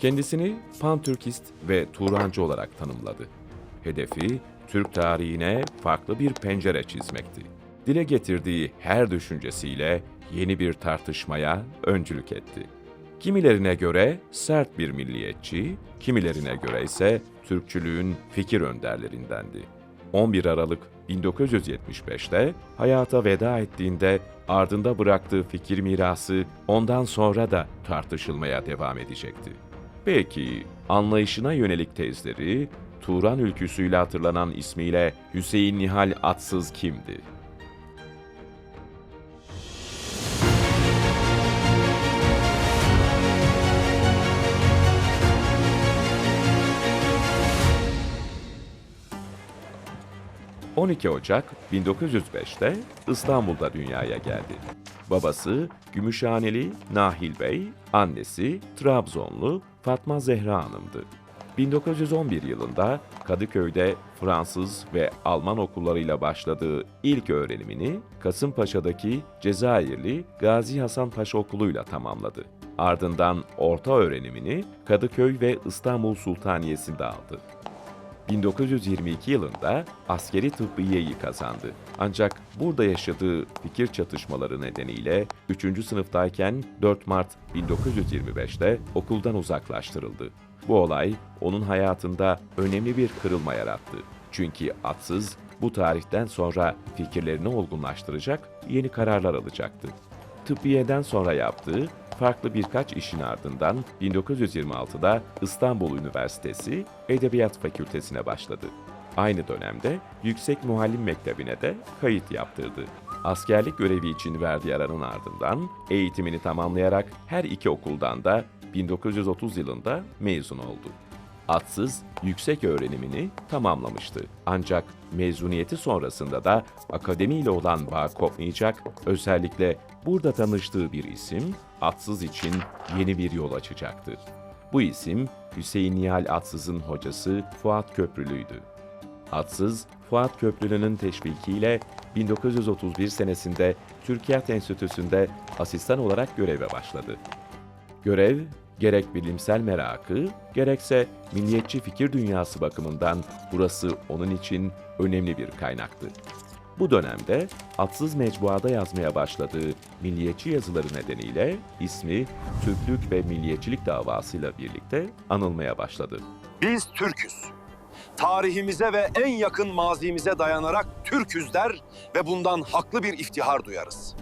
Kendisini Pan-Türkist ve Turancı olarak tanımladı. Hedefi Türk tarihine farklı bir pencere çizmekti. Dile getirdiği her düşüncesiyle yeni bir tartışmaya öncülük etti. Kimilerine göre sert bir milliyetçi, kimilerine göre ise Türkçülüğün fikir önderlerindendi. 11 Aralık 1975'te hayata veda ettiğinde ardında bıraktığı fikir mirası ondan sonra da tartışılmaya devam edecekti. Peki anlayışına yönelik tezleri Turan ülküsüyle hatırlanan ismiyle Hüseyin Nihal Atsız kimdi? ...12 Ocak 1905'te İstanbul'da dünyaya geldi. Babası Gümüşhaneli Nahil Bey, annesi Trabzonlu Fatma Zehra Hanım'dı. 1911 yılında Kadıköy'de Fransız ve Alman okullarıyla başladığı ilk öğrenimini Kasımpaşa'daki Cezayirli Gazi Hasan Paşa Okulu'yla tamamladı. Ardından orta öğrenimini Kadıköy ve İstanbul Sultaniyesi'nde aldı. 1922 yılında askeri tıbbiyeyi kazandı. Ancak burada yaşadığı fikir çatışmaları nedeniyle 3. sınıftayken 4 Mart 1925'te okuldan uzaklaştırıldı. Bu olay onun hayatında önemli bir kırılma yarattı. Çünkü atsız bu tarihten sonra fikirlerini olgunlaştıracak yeni kararlar alacaktı. Tıbbiyeden sonra yaptığı farklı birkaç işin ardından 1926'da İstanbul Üniversitesi Edebiyat Fakültesine başladı. Aynı dönemde Yüksek Muallim Mektebi'ne de kayıt yaptırdı. Askerlik görevi için verdiği aranın ardından eğitimini tamamlayarak her iki okuldan da 1930 yılında mezun oldu. Atsız yüksek öğrenimini tamamlamıştı. Ancak mezuniyeti sonrasında da akademiyle olan bağ kopmayacak, özellikle burada tanıştığı bir isim Atsız için yeni bir yol açacaktı. Bu isim Hüseyin Nihal Atsız'ın hocası Fuat Köprülü'ydü. Atsız, Fuat Köprülü'nün teşvikiyle 1931 senesinde Türkiyat Enstitüsü'nde asistan olarak göreve başladı. Görev, gerek bilimsel merakı, gerekse milliyetçi fikir dünyası bakımından burası onun için önemli bir kaynaktı. Bu dönemde atsız mecbuada yazmaya başladığı milliyetçi yazıları nedeniyle ismi Türklük ve milliyetçilik davasıyla birlikte anılmaya başladı. Biz Türküz. Tarihimize ve en yakın mazimize dayanarak Türküz der ve bundan haklı bir iftihar duyarız.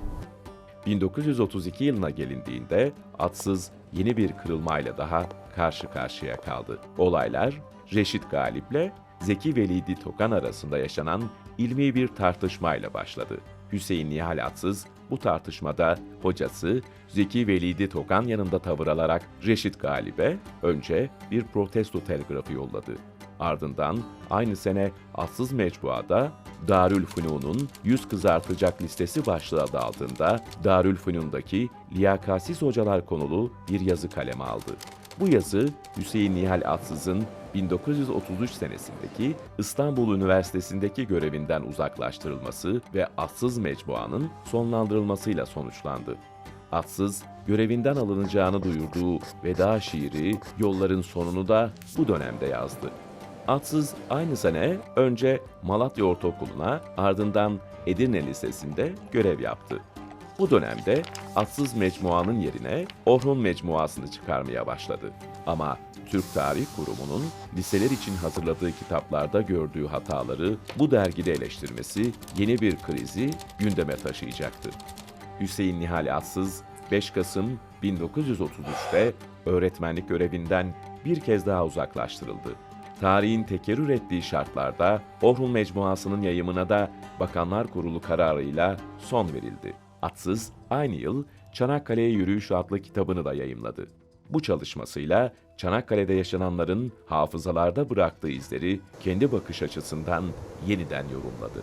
1932 yılına gelindiğinde atsız yeni bir kırılmayla daha karşı karşıya kaldı. Olaylar Reşit Galip'le Zeki Velidi Tokan arasında yaşanan ilmi bir tartışmayla başladı. Hüseyin Nihal Atsız bu tartışmada hocası Zeki Velidi Tokan yanında tavır alarak Reşit Galip'e önce bir protesto telgrafı yolladı. Ardından aynı sene Atsız Mecbua'da Darülfünun'un yüz kızartacak listesi başlığı adı altında Darülfünun'daki liyakatsiz hocalar konulu bir yazı kaleme aldı. Bu yazı Hüseyin Nihal Atsız'ın 1933 senesindeki İstanbul Üniversitesi'ndeki görevinden uzaklaştırılması ve Atsız Mecmua'nın sonlandırılmasıyla sonuçlandı. Atsız, görevinden alınacağını duyurduğu veda şiiri Yolların Sonunu da bu dönemde yazdı. Atsız aynı sene önce Malatya Ortaokulu'na ardından Edirne Lisesi'nde görev yaptı. Bu dönemde Atsız Mecmua'nın yerine Orhun Mecmua'sını çıkarmaya başladı. Ama Türk Tarih Kurumu'nun liseler için hazırladığı kitaplarda gördüğü hataları bu dergide eleştirmesi yeni bir krizi gündeme taşıyacaktı. Hüseyin Nihal Atsız 5 Kasım 1933'te öğretmenlik görevinden bir kez daha uzaklaştırıldı. Tarihin tekerrür ettiği şartlarda Orhun Mecmuası'nın yayımına da Bakanlar Kurulu kararıyla son verildi. Atsız aynı yıl Çanakkale'ye Yürüyüş adlı kitabını da yayımladı. Bu çalışmasıyla Çanakkale'de yaşananların hafızalarda bıraktığı izleri kendi bakış açısından yeniden yorumladı.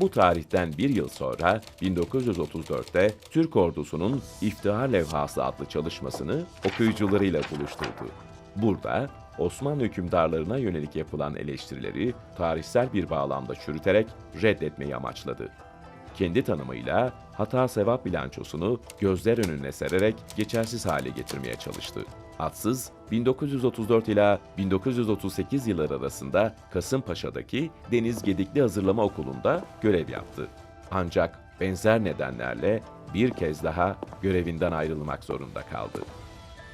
Bu tarihten bir yıl sonra 1934'te Türk ordusunun İftihar Levhası adlı çalışmasını okuyucularıyla buluşturdu. Burada Osmanlı hükümdarlarına yönelik yapılan eleştirileri tarihsel bir bağlamda çürüterek reddetmeyi amaçladı. Kendi tanımıyla hata sevap bilançosunu gözler önüne sererek geçersiz hale getirmeye çalıştı. Atsız, 1934 ila 1938 yılları arasında Kasımpaşa'daki Deniz Gedikli Hazırlama Okulu'nda görev yaptı. Ancak benzer nedenlerle bir kez daha görevinden ayrılmak zorunda kaldı.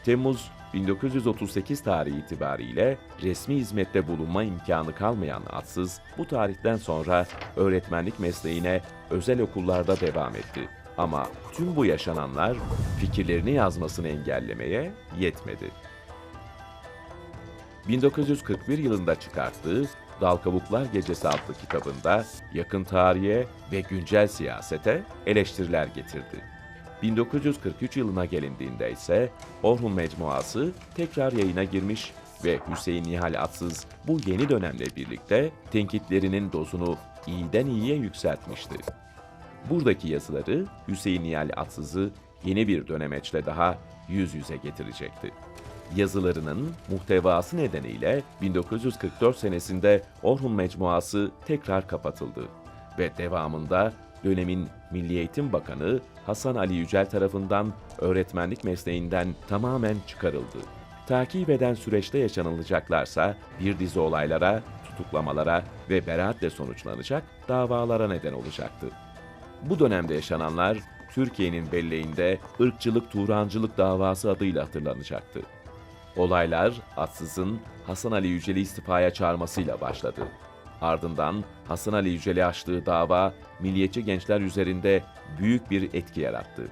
Temmuz 1938 tarihi itibariyle resmi hizmette bulunma imkanı kalmayan Atsız, bu tarihten sonra öğretmenlik mesleğine özel okullarda devam etti. Ama tüm bu yaşananlar fikirlerini yazmasını engellemeye yetmedi. 1941 yılında çıkarttığı Dal Kabuklar Gecesi adlı kitabında yakın tarihe ve güncel siyasete eleştiriler getirdi. 1943 yılına gelindiğinde ise Orhun Mecmuası tekrar yayına girmiş ve Hüseyin Nihal Atsız bu yeni dönemle birlikte tenkitlerinin dozunu iyiden iyiye yükseltmişti. Buradaki yazıları Hüseyin Nihal Atsız'ı yeni bir dönemeçle daha yüz yüze getirecekti. Yazılarının muhtevası nedeniyle 1944 senesinde Orhun Mecmuası tekrar kapatıldı ve devamında dönemin Milli Eğitim Bakanı Hasan Ali Yücel tarafından öğretmenlik mesleğinden tamamen çıkarıldı. Takip eden süreçte yaşanılacaklarsa bir dizi olaylara, tutuklamalara ve beraatle sonuçlanacak davalara neden olacaktı. Bu dönemde yaşananlar Türkiye'nin belleğinde ırkçılık Turancılık davası adıyla hatırlanacaktı. Olaylar Atsız'ın Hasan Ali Yücel'i istifaya çağırmasıyla başladı. Ardından Hasan Ali Yücel'i açtığı dava milliyetçi gençler üzerinde büyük bir etki yarattı.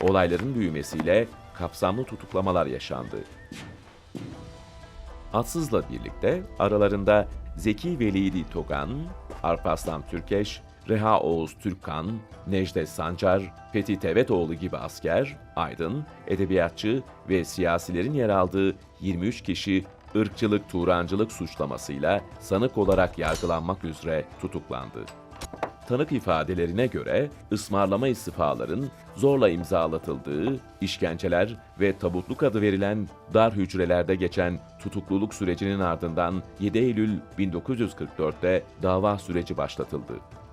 Olayların büyümesiyle kapsamlı tutuklamalar yaşandı. Atsız'la birlikte aralarında Zeki Velidi Togan, Arpaslan Türkeş, Reha Oğuz Türkkan, Necdet Sancar, Fethi Tevetoğlu gibi asker, aydın, edebiyatçı ve siyasilerin yer aldığı 23 kişi ırkçılık, turancılık suçlamasıyla sanık olarak yargılanmak üzere tutuklandı. Tanık ifadelerine göre ısmarlama istifaların zorla imzalatıldığı, işkenceler ve tabutluk adı verilen dar hücrelerde geçen tutukluluk sürecinin ardından 7 Eylül 1944'te dava süreci başlatıldı.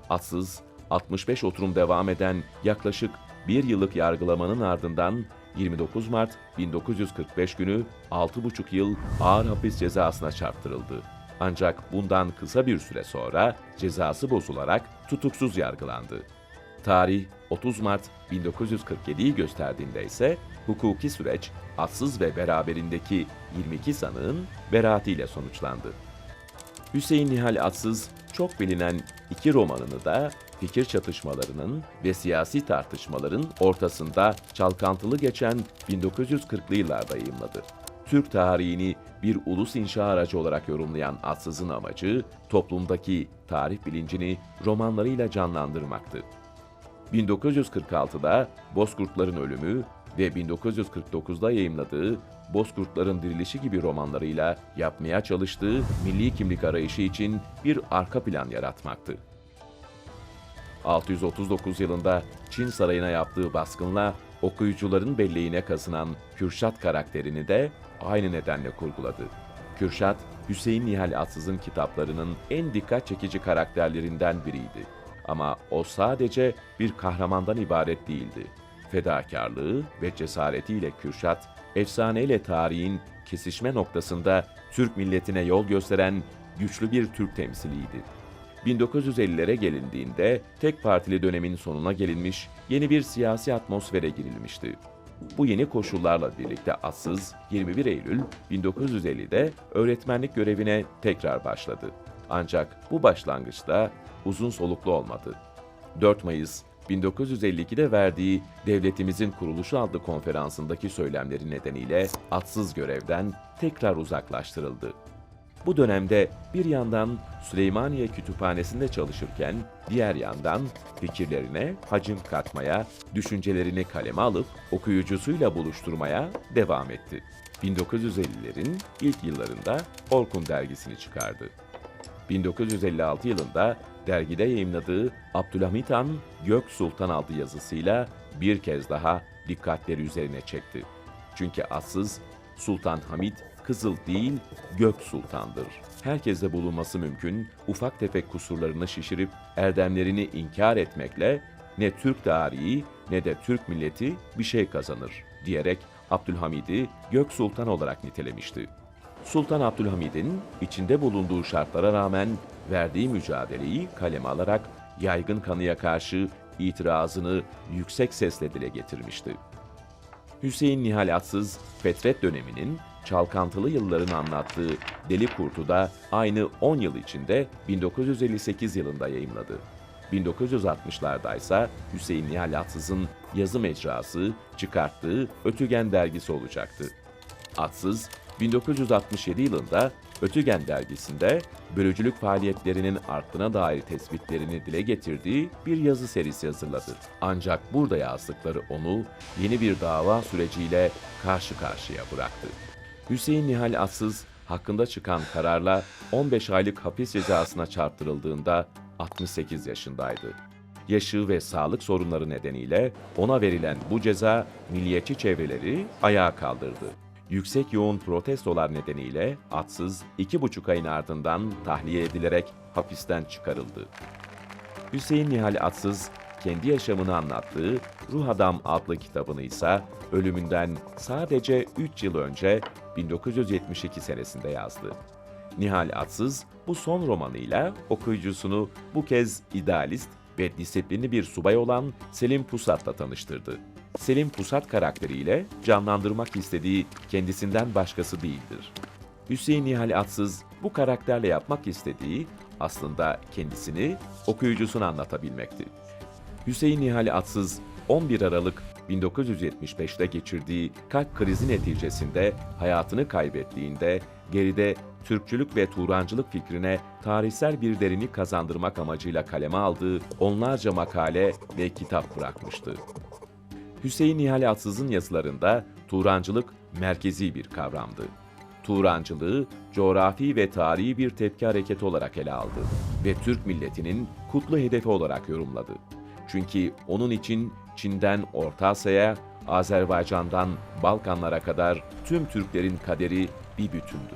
Atsız, 65 oturum devam eden yaklaşık bir yıllık yargılamanın ardından 29 Mart 1945 günü 6,5 yıl ağır hapis cezasına çarptırıldı. Ancak bundan kısa bir süre sonra cezası bozularak tutuksuz yargılandı. Tarih 30 Mart 1947'yi gösterdiğinde ise hukuki süreç atsız ve beraberindeki 22 sanığın beraatiyle sonuçlandı. Hüseyin Nihal Atsız çok bilinen iki romanını da fikir çatışmalarının ve siyasi tartışmaların ortasında çalkantılı geçen 1940'lı yıllarda yayımladı. Türk tarihini bir ulus inşa aracı olarak yorumlayan Atsız'ın amacı toplumdaki tarih bilincini romanlarıyla canlandırmaktı. 1946'da Bozkurtların Ölümü ve 1949'da yayımladığı Bozkurtların Dirilişi gibi romanlarıyla yapmaya çalıştığı milli kimlik arayışı için bir arka plan yaratmaktı. 639 yılında Çin sarayına yaptığı baskınla okuyucuların belleğine kazınan Kürşat karakterini de aynı nedenle kurguladı. Kürşat, Hüseyin Nihal Atsız'ın kitaplarının en dikkat çekici karakterlerinden biriydi. Ama o sadece bir kahramandan ibaret değildi. Fedakarlığı ve cesaretiyle Kürşat, efsaneyle tarihin kesişme noktasında Türk milletine yol gösteren güçlü bir Türk temsiliydi. 1950'lere gelindiğinde tek partili dönemin sonuna gelinmiş, yeni bir siyasi atmosfere girilmişti. Bu yeni koşullarla birlikte Atsız 21 Eylül 1950'de öğretmenlik görevine tekrar başladı. Ancak bu başlangıçta uzun soluklu olmadı. 4 Mayıs 1952'de verdiği Devletimizin Kuruluşu adlı konferansındaki söylemleri nedeniyle atsız görevden tekrar uzaklaştırıldı. Bu dönemde bir yandan Süleymaniye Kütüphanesi'nde çalışırken diğer yandan fikirlerine hacim katmaya, düşüncelerini kaleme alıp okuyucusuyla buluşturmaya devam etti. 1950'lerin ilk yıllarında Orkun dergisini çıkardı. 1956 yılında dergide yayımladığı Abdülhamit Han Gök Sultan adlı yazısıyla bir kez daha dikkatleri üzerine çekti. Çünkü Atsız, Sultan Hamid Kızıl değil, Gök Sultan'dır. Herkeste bulunması mümkün, ufak tefek kusurlarını şişirip erdemlerini inkar etmekle ne Türk tarihi ne de Türk milleti bir şey kazanır diyerek Abdülhamid'i Gök Sultan olarak nitelemişti. Sultan Abdülhamid'in içinde bulunduğu şartlara rağmen verdiği mücadeleyi kaleme alarak yaygın kanıya karşı itirazını yüksek sesle dile getirmişti. Hüseyin Nihal Atsız, Fetret döneminin çalkantılı yıllarını anlattığı Deli Kurt'u da aynı 10 yıl içinde 1958 yılında yayımladı. 1960'larda ise Hüseyin Nihal Atsız'ın yazı mecrası çıkarttığı Ötügen dergisi olacaktı. Atsız, 1967 yılında Ötügen dergisinde bölücülük faaliyetlerinin arttığına dair tespitlerini dile getirdiği bir yazı serisi hazırladı. Ancak burada yazdıkları onu yeni bir dava süreciyle karşı karşıya bıraktı. Hüseyin Nihal Atsız hakkında çıkan kararla 15 aylık hapis cezasına çarptırıldığında 68 yaşındaydı. Yaşı ve sağlık sorunları nedeniyle ona verilen bu ceza milliyetçi çevreleri ayağa kaldırdı. Yüksek yoğun protestolar nedeniyle atsız iki buçuk ayın ardından tahliye edilerek hapisten çıkarıldı. Hüseyin Nihal Atsız kendi yaşamını anlattığı Ruh Adam adlı kitabını ise ölümünden sadece 3 yıl önce 1972 senesinde yazdı. Nihal Atsız bu son romanıyla okuyucusunu bu kez idealist ve disiplinli bir subay olan Selim Pusat'la tanıştırdı. Selim Pusat karakteriyle canlandırmak istediği kendisinden başkası değildir. Hüseyin Nihal Atsız bu karakterle yapmak istediği aslında kendisini okuyucusuna anlatabilmekti. Hüseyin Nihal Atsız 11 Aralık 1975'te geçirdiği kalp krizi neticesinde hayatını kaybettiğinde geride Türkçülük ve Turancılık fikrine tarihsel bir derinlik kazandırmak amacıyla kaleme aldığı onlarca makale ve kitap bırakmıştı. Hüseyin Nihal Atsız'ın yazılarında Turancılık merkezi bir kavramdı. Turancılığı coğrafi ve tarihi bir tepki hareketi olarak ele aldı ve Türk milletinin kutlu hedefi olarak yorumladı. Çünkü onun için Çin'den Orta Asya'ya, Azerbaycan'dan Balkanlara kadar tüm Türklerin kaderi bir bütündü.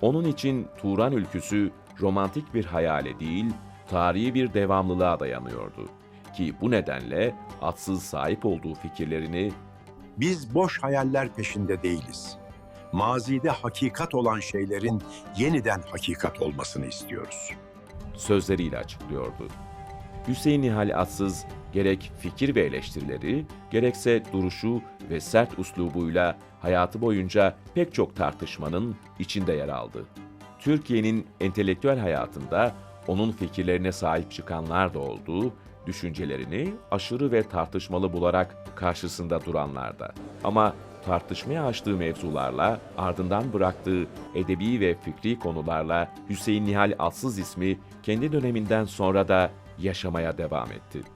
Onun için Turan ülküsü romantik bir hayale değil, tarihi bir devamlılığa dayanıyordu. Ki bu nedenle atsız sahip olduğu fikirlerini Biz boş hayaller peşinde değiliz. Mazide hakikat olan şeylerin yeniden hakikat olmasını istiyoruz. sözleriyle açıklıyordu. Hüseyin Nihal Atsız gerek fikir ve eleştirileri, gerekse duruşu ve sert uslubuyla hayatı boyunca pek çok tartışmanın içinde yer aldı. Türkiye'nin entelektüel hayatında onun fikirlerine sahip çıkanlar da oldu, düşüncelerini aşırı ve tartışmalı bularak karşısında duranlar da. Ama tartışmaya açtığı mevzularla, ardından bıraktığı edebi ve fikri konularla Hüseyin Nihal Atsız ismi kendi döneminden sonra da yaşamaya devam etti.